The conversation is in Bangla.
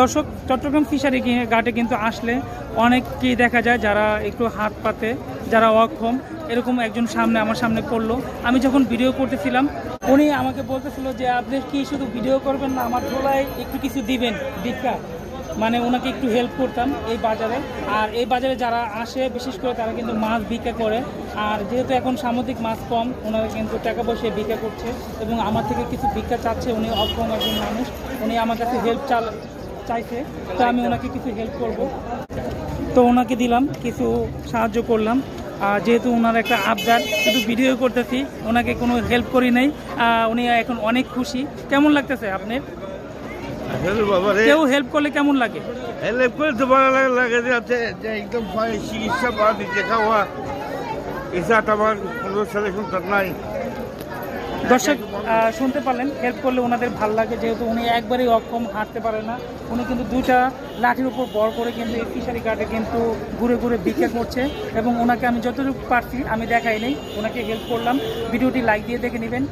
দর্শক, চট্টগ্রাম ফিশারি ঘাটে কিন্তু আসলে অনেককেই দেখা যায় যারা একটু হাত পাতে, যারা অক্ষম। এরকম একজন সামনে আমার সামনে করল আমি যখন ভিডিও করতেছিলাম, উনি আমাকে বলতেছিল যে, আপনি কি শুধু ভিডিও করবেন না? আমার ধোলায় একটু কিছু দিবেন ভিক্ষা মানে ওনাকে একটু হেল্প করতাম এই বাজারে। আর এই বাজারে যারা আসে, বিশেষ করে তারা কিন্তু মাছ ভিক্ষা করে। আর যেহেতু এখন সামুদ্রিক মাছ কম, ওনারা কিন্তু টাকা পয়সা ভিক্ষা করছে। এবং আমার থেকে কিছু ভিক্ষা চাচ্ছে। উনি অক্ষম একজন মানুষ। উনি আমার কাছে হেল্প চাল চাইছে তো আমি ওনাকে কিছু হেল্প করব। তো ওনাকে দিলাম কিছু সাহায্য করলাম। আর যেহেতু ওনার একটা আবদার শুধু ভিডিও করতেছি ওনাকে কোনো হেল্প করি নাই। উনি এখন অনেক খুশি। কেমন লাগতেছে আপনার? কেউ হেল্প করলে কেমন লাগে? হেল্প করে তো ভালো লাগে লাগে যে একদম চিকিৎসা পাওয়া দিচ্ছে খাওয়া। এছাড়া আমার কোনো নাই। দর্শক শুনতে পারলেন হেল্প করলে ওনাদের ভালো লাগে, যেহেতু উনি একবারেই অক্ষম, হাঁটতে পারে না। উনি কিন্তু দুইটা লাঠির উপর বর করে কিন্তু এই ফিশারি গার্ডে কিন্তু ঘুরে ঘুরে ভিক্ষা করছে এবং ওনাকে আমি যতটুকু পারছি, আমি দেখাই নেই, ওনাকে হেল্প করলাম। ভিডিওটি লাইক দিয়ে দেখে নেবেন।